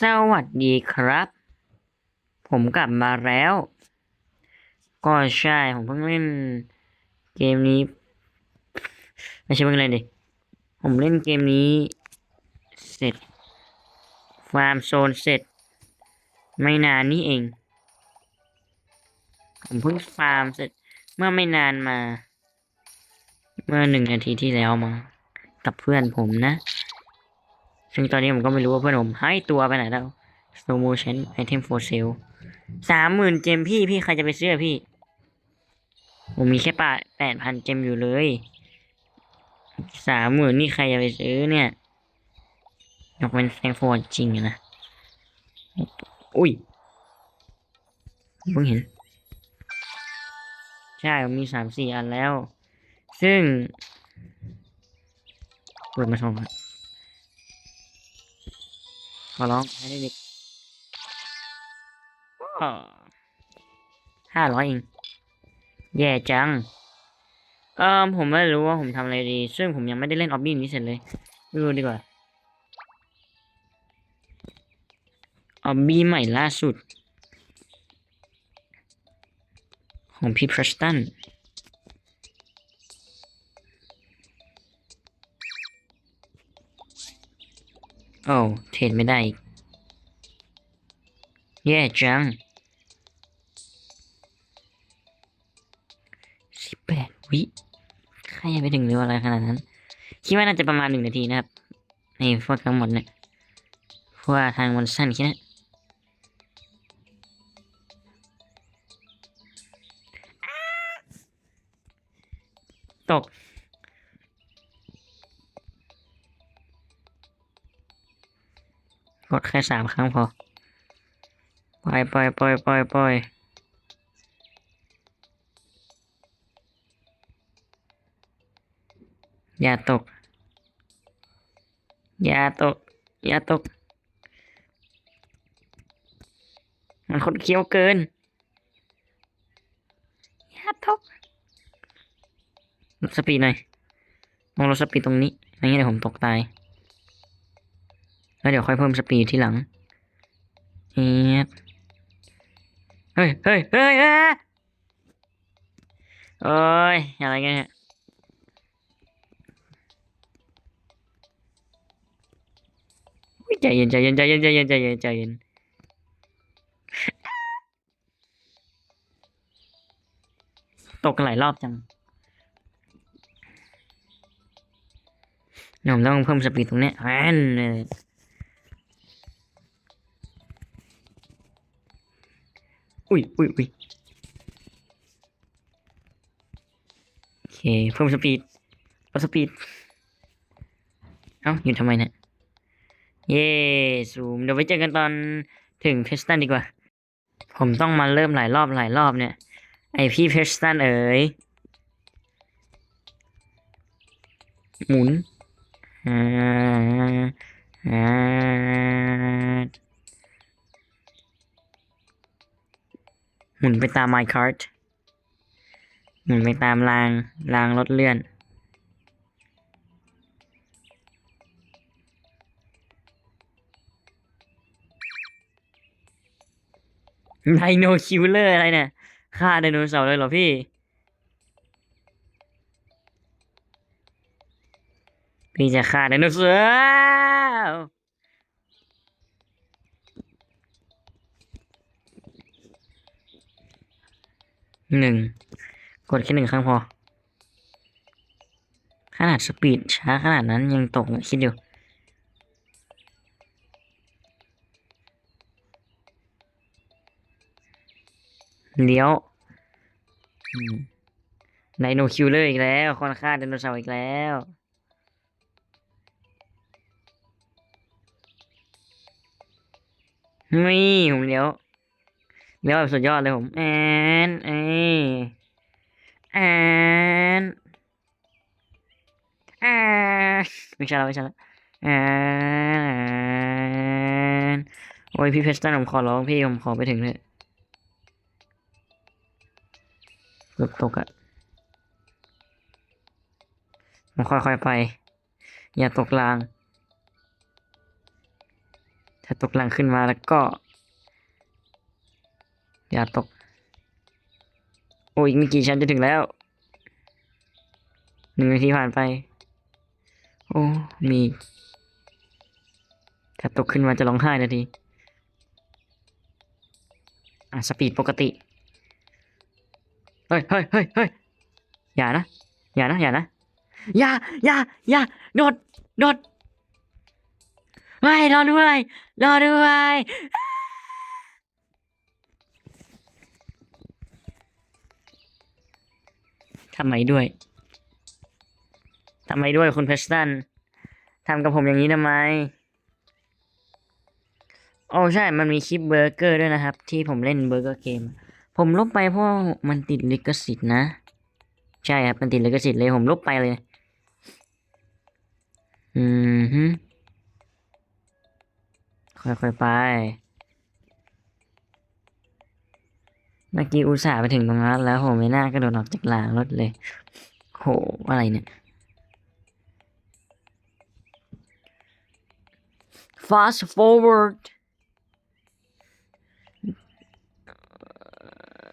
สวัสดีครับ ผมกลับมาแล้ว ก็ใช่ ผมเพิ่งเล่นเกมนี้ ไม่ใช่เพิ่งเล่นดิ ผมเล่นเกมนี้ เสร็จ ฟาร์มโซนเสร็จ ไม่นานนี้เอง ผมเพิ่งฟาร์มเสร็จ เมื่อไม่นานมา เมื่อหนึ่งนาทีที่แล้วมา กับเพื่อนผมนะ ซึ่งตอนนี้ผมก็ไม่รู้ว่าเพื่อนผมหายตัวไปไหนแล้ว slow motion item for sale สามหมื่นเจมพี่พี่ใครจะไปซื้อพี่ ผมมีแค่ปะแปดพันเจมอยู่เลยสามหมื่นนี่ใครจะไปซื้อเนี่ยยกเป็นแซงโฟนจริงนะ อุ้ยเพิ่งเห็น ใช่ผมมีสามสี่อันแล้ว ซึ่งเปิดมาสองอัน ขอร้องให้ได้เด็กห้าร้อยเอง แย่จัง เออผมไม่รู้ว่าผมทำอะไรดี ซึ่งผมยังไม่ได้เล่นออบบี้นี้เสร็จเลยไม่รู้ดีกว่า ออบบี้ใหม่ล่าสุด ของพี่พรสตัน โอ้เทรดไม่ได้อีกแย่จังสิบแปดวิใครจะไปถึงเร็วอะไรขนาดนั้น คิดว่าน่าจะประมาณหนึ่งนาทีนะครับ ในพวกทั้งหมดเนี่ยเพราะว่าทางมันสั้นแค่นั้นตก กดแค่สามครั้งพอ ปล่อยปล่อยปล่อยปล่อยปล่อยอย่าตก อย่าตก อย่าตก มันคนเคี้ยวเกิน อย่าตกลดสปีดหน่อยลองลดสปีดตรงนี้ไม่งั้นเดี๋ยวผมตกตาย แล้วเดี๋ยวค่อยเพิ่มสปีดที่หลังเอียเฮ้ยเฮ้ยเฮ้ยเอ้ยโอ้ยอะไรกันเนี่ยใจเย็นใจเย็นใจเย็นใจเย็นใจเย็นใจเย็นตกกันหลายรอบจังเดี๋ยวผมต้องเพิ่มสปีดตรงเนี้ยแอนเลย อุ้ยอุ้ยอุ้ยโอเค เพิ่มสปีดลดสปีด เอ้าหยุดทำไมเนี่ยเย้ซูม เดี๋ยวไว้เจอกันตอนถึงเพสตันดีกว่า ผมต้องมาเริ่มหลายรอบหลายรอบเนี่ย ไอพี่เพสตันเอ๋ย หมุนอ่าอ่า หมุนไปตาม my cart หมุนไปตามรางรางรถเลื่อน ไดโนคิวเลอร์อะไรเนี่ยฆ่าไดโนเสาร์เลยเหรอพี่ พี่จะฆ่าไดโนเสาร์ หนึ่งกดแค่หนึ่งครั้งพอ ขนาดสปีดช้าขนาดนั้นยังตกคิดอยู่เลี้ยวไดโนคิวเลอร์อีกแล้วคอนฆ่าไดโนเสาร์อีกแล้วนี่ผมเลี้ยว เลี้ยวแบบสุดยอดเลยผมแอนเอแอนแอนไม่ใช่แล้วไม่ใช่แล้วแอนโอ้ยพี่เพชรตันผมขอร้องพี่ผมขอไปถึงเถอะเกือบตกอะผมค่อยๆไป อย่าตกราง ถ้าตกหลังขึ้นมาแล้วก็ อย่าตก โอ้ยอีกไม่กี่ชั้นจะถึงแล้ว หนึ่งนาทีผ่านไป โอ้ มีถ้าตกขึ้นมาจะร้องไห้นาที อะ สปีดปกติ เฮ้ยเฮ้ยเฮ้ยเฮ้ยอย่านะ อย่านะ อย่านะ อย่า อย่า อย่า โดด โดดเฮ้ยรอด้วย รอด้วย ทำไมด้วยทำไมด้วยคุณเพชตันทำกับผมอย่างนี้ทำไม โอ้ใช่ มันมีคลิปเบอร์เกอร์ด้วยนะครับ ที่ผมเล่นเบอร์เกอร์เกม ผมลบไปเพราะมันติดลิขสิทธิ์นะ ใช่ครับ มันติดลิขสิทธิ์เลยผมลบไปเลย อืมฮึค่อยๆไป เมื่อกี้อุตส่าห์ไปถึงตรงนั้นแล้วผมไม่น่ากระโดดออกจากรางรถเลย โหอะไรเนี่ย fast forward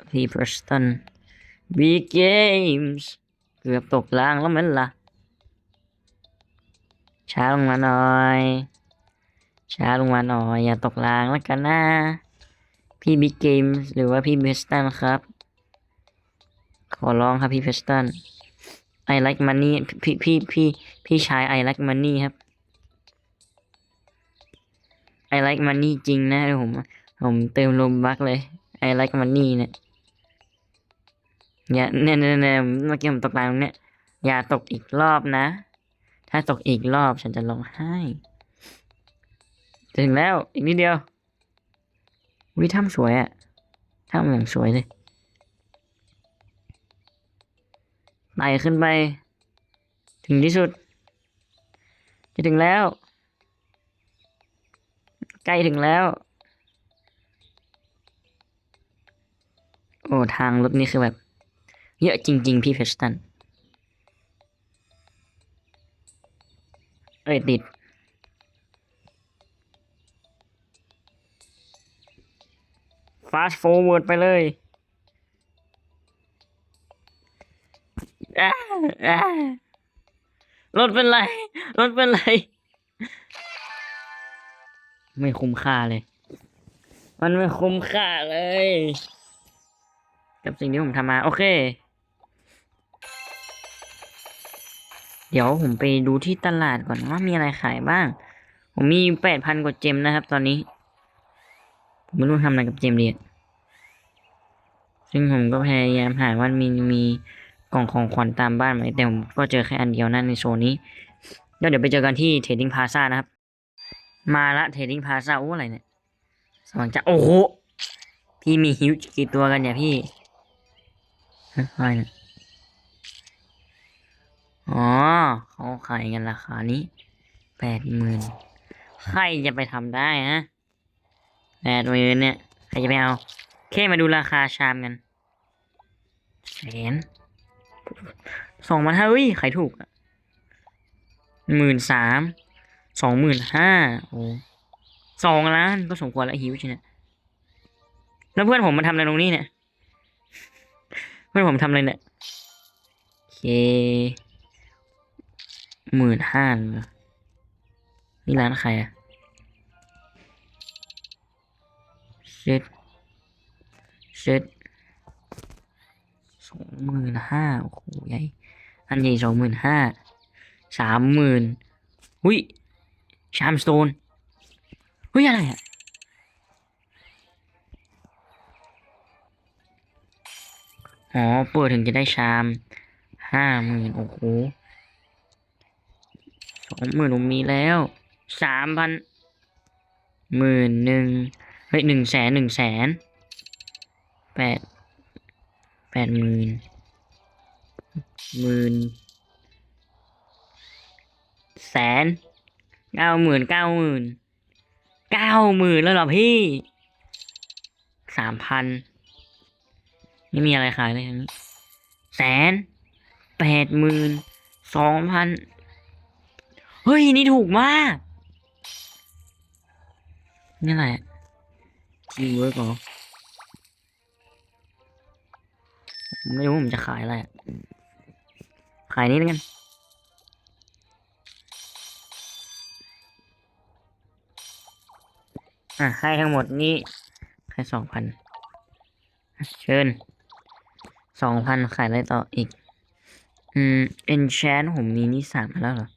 พี่ Preston big games เกือบตกรางแล้วมันล่ะ ช้าลงมาหน่อย ช้าลงมาหน่อย อย่าตกรางแล้วกันนะ พี่บิ๊กเกมหรือว่าพี่เบสตันครับ ขอร้องครับพี่เบสตัน I like money พี่พี่พี่พี่ชาย I like money ครับ I like money จริงนะเดี๋ยวผมผมเติมลมบักเลย I like money เนี่ยอย่าเนี่ยเนี่ยเนี่ยเมื่อกี้ผมตกรางตรงเนี้ยอย่าตกอีกรอบนะ ถ้าตกอีกรอบฉันจะร้องไห้ ถึงแล้วอีกนิดเดียว วิถ้ำสวยอะถ้ำอย่างสวยเลยไต่ขึ้นไป ถึงที่สุด จะถึงแล้ว ใกล้ถึงแล้ว โอ้ทางรถนี่คือแบบ เยอะจริง ๆ พี่เพชตัน เอ้ยติด fast forward ไปเลยรถเป็นไร รถเป็นไร ไม่คุ้มค่าเลย มันไม่คุ้มค่าเลย กับสิ่งที่ผมทำมา โอเค เดี๋ยวผมไปดูที่ตลาดก่อนว่ามีอะไรขายบ้าง ผมมีแปดพันกว่าเจมนะครับตอนนี้ ไม่รู้ทำอะไรกับเจมเดีอะซึ่งผมก็พยายามหาว่ามีมีกล่องของขวัญตามบ้านไหมแต่ผมก็เจอแค่อันเดียวนั่นในโซนนี้แล้วเดี๋ยวไปเจอกันที่เทรดดิ้งพาซ่านะครับ มาละเทรดดิ้งพาซ่าโอ้อะไรเนี่ยสว่างจะโอ้โหพี่มีฮิวกี่ตัวกันเนี่ยพี่ะอะไรเนี่ยอ๋อเขาขายกันราคานี้แปดหมื่นใครจะไปทำได้ฮะ แปดหมื่นเนี่ยใครจะไปเอาแค่มาดูราคาชามกันแสนสองพันห้าเฮ้ยขายถูกอะหมื่นสามสองหมื่นห้าโอ้สองล้านก็สมควรแล้วฮิวใช่เนี่ยแล้วเพื่อนผมมาทำอะไรตรงนี้เนี่ย เพื่อนผมทำอะไรเนี่ยโอเคหมื่นห้านี่ร้านใครอะ เซ็ตเซ็ตสองหมื่นห้าโอ้โหใหญ่อันใหญ่สองหมื่นห้าสามหมื่นหุยชามสโตนหุยอะไรอะอ๋อเปิดถึงจะได้ชามห้าหมื่นโอ้โหสองหมื่นผมมีแล้วสามพันหมื่นหนึ่ง ฮ้ยหนึ่งแสนหนึ่งแสนแปดแปดหมื่นหมื่นแสนเก้าหมื่นเก้าหมื่นเก้าหมื่นแล้วหรอพี่สามพันไม่มีอะไรขายเลยอันนี้แสนแปดหมื่นสองพันเฮ้ย นี่ถูกมาก นี่แหละ ทีเวิร์กเหรอผมไม่รู้ผมจะขายอะไรขายนี้แล้วกันอะให้ทั้งหมดนี้แค่สองพันเชิญสองพันขายอะไรต่ออีก อืม enchant ผมมีนี่สามแล้วเหรอ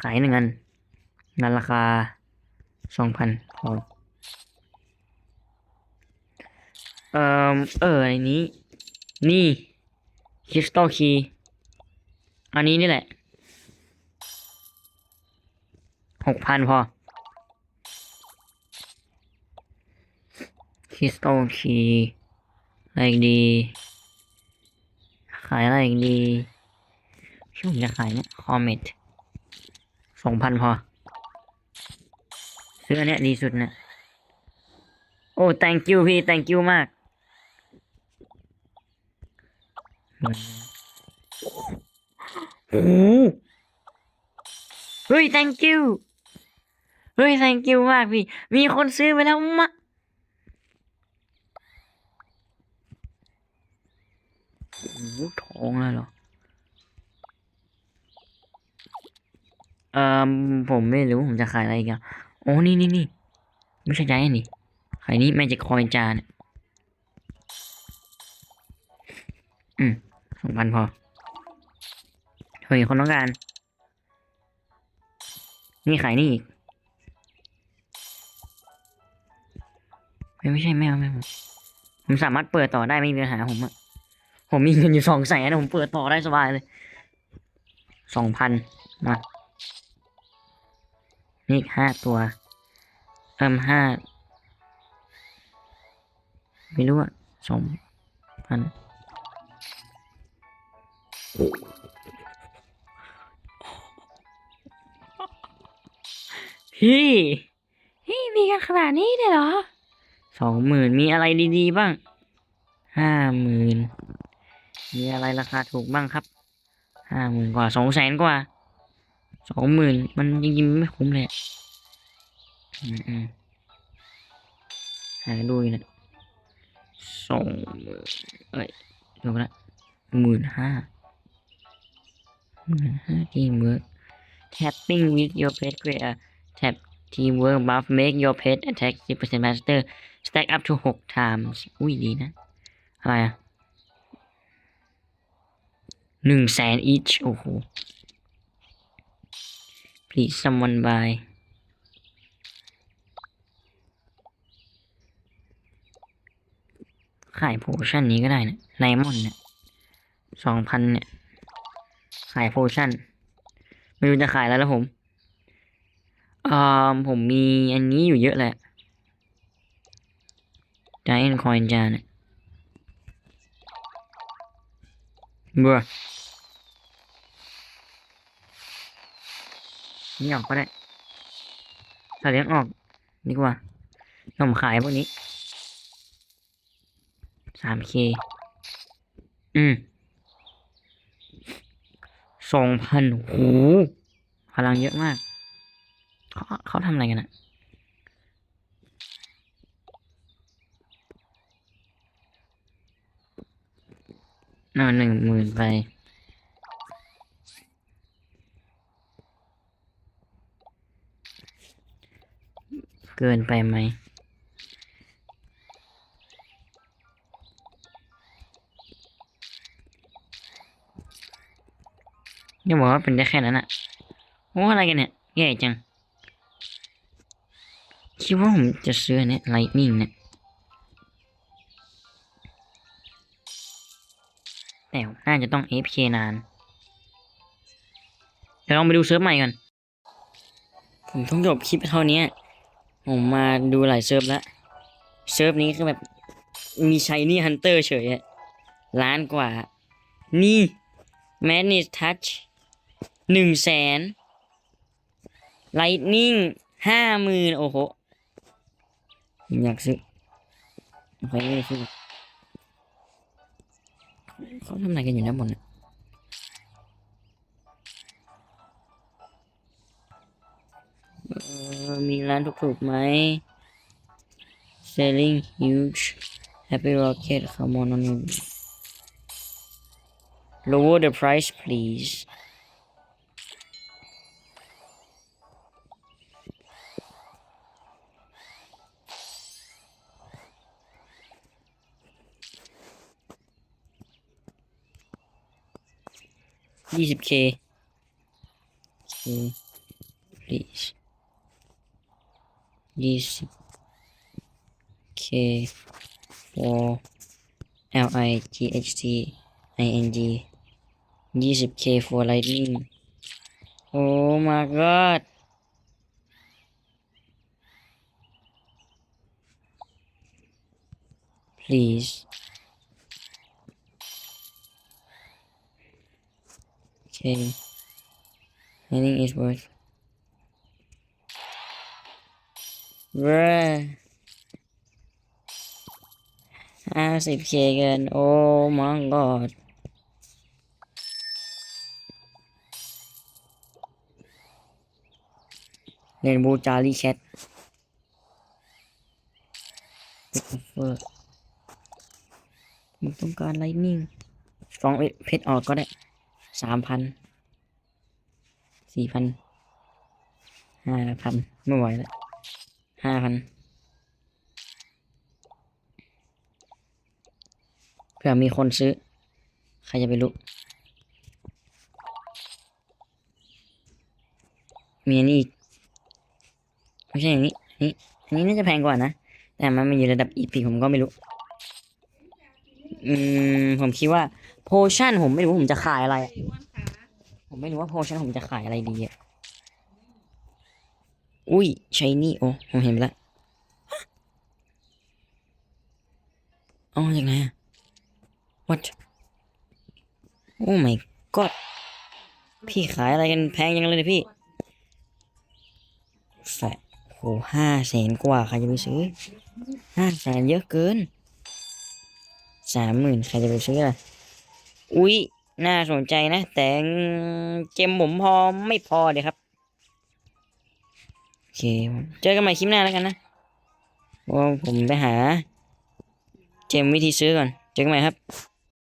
ขายหนึ่งอันในราคาสองพันพอ เอ่อเอออันนี้ นี่คริสตัลคีอันนี้นี่แหละหกพันพอคริสตัลคีอะไรดี ขายอะไรดีที่ผมจะขายเนี่ยคอมเมตสองพันพอ ซื้ออันเนี้ยดีสุดนะโอ้ thank you พี่ thank you มาก โอ้โหเฮ้ย thank you เฮ้ย thank you มากพี่ มีคนซื้อไปแล้วมะโอ้โหทองเลยเหรอ เอ่อผมไม่รู้ผมจะขายอะไรกันโอ้นี่นี่นี่ไม่ใช่ใจนี่ขายนี้แม่จิกคอยจานอืม สองพันพอเฮ้ยคนต้องการ นี่ขายนี่อีกเฮ้ยไม่ใช่แมวแมวผมสามารถเปิดต่อได้ไม่มีปัญหาผมอะผมมีเงินอยู่สองแสนผมเปิดต่อได้สบายเลยสองพันมานี่ห้าตัวเอิ่มห้าไม่รู้อะสองพัน พี่พี่มีกันขนาดนี้เลยเหรอสองหมื่นมีอะไรดีๆบ้างห้าหมื่นมีอะไรราคาถูกบ้างครับห้าหมื่นกว่าสองแสนกว่าสองหมื่นมันจริงๆไม่คุ้มเลยอะอืมอืมหาดูอยู่นะสองหมื่นเอ้ยดูละหมื่นห้า หมื่นห้าทีมเวิร์ก tapping with your pet create a tap teamwork buff make your pet attack 10% faster stack up to 6 times อุ้ยดีนะ อะไรอะหนึ่งแสน each โอ้โห please someone buy ขายโพชั่นนี้ก็ได้นะไนมอนเนี่ยสองพันเนี่ยายโพชั่น ไม่รู้จะขายแล้วแล้วผมอ่าผมมีอันนี้อยู่เยอะแหละ Giant Coin จานเบื่อนี่ออกก็ได้ถ้าเลี้ยงออกดีกว่าผมขายพวกนี้สามเคอืม สองพันโหพลังเยอะมาก เขาเขาทำอะไรกันอะน่าหนึ่งหมื่นไปเกินไปไหม อย่าบอกว่าเป็นได้แค่นั้นอะโอ้อะไรกันเนี่ยแย่จัง คิดว่าผมจะซื้ออันเนี่ยไลท์นิ่งเนี่ยแต่น่าจะต้อง AFK นาน เดี๋ยวลองไปดูเซิร์ฟใหม่กันผมต้องจบคลิปเท่านี้ ผมมาดูหลายเซิร์ฟแล้ว เซิร์ฟนี้คือแบบมีชัยนี่ฮันเตอร์เฉยอะล้านกว่า นี่ m a d n e s s Touch หนึ่งแสน Lightning ห้าหมื่นโอ้โห อยากซื้อโอเคไม่ซื้อเขาทำอะไรกันอยู่นะบนน่ะเออมีร้านถูกๆไหม selling huge happy rocket come on on in. lower the price please ยี่สิบ k k please ยี่สิบ k for l i g h t i n g ยี่สิบ k for lightning oh my god please Okay lightning is worth เว้ยห้าสิบเคเกิน โอ้มังกอดเรนบูจารีแคทผมต้องการไลนิ่งฟองเพชรออกก็ได้ สามพัน สี่พัน ห้าพัน ไม่ไหวแล้วห้าพัน เผื่อมีคนซื้อ ใครจะไปรู้ มีอันนี้อีก ไม่ใช่อย่างนี้ นี่อันนี้น่าจะแพงกว่านะ แต่มันมันอยู่ระดับอีพีผมก็ไม่รู้ อืม ผมคิดว่า โพชั่นผมไม่รู้ผมจะขายอะไรอะผมไม่รู้ว่าโพชั่นผมจะขายอะไรดีอะ อุ้ยใช้นี่โอ้ผมเห็นไปแล้วเอามาจากไหนอะ what โอ้ my god พี่ขายอะไรกันแพงยังเลยเนี่ยพี่แสนโหห้าแสนกว่าใครจะไปซื้อห้าแสนเยอะเกินสามหมื่นใครจะไปซื้อล่ะ อุ๊ย น่าสนใจนะ แต่เจมผมพอไม่พอเดี๋ยวครับ โอเค เจอกันใหม่คลิปหน้าแล้วกันนะว่าผมไปหา เจมวิธีซื้อก่อน เจอกันใหม่ครับ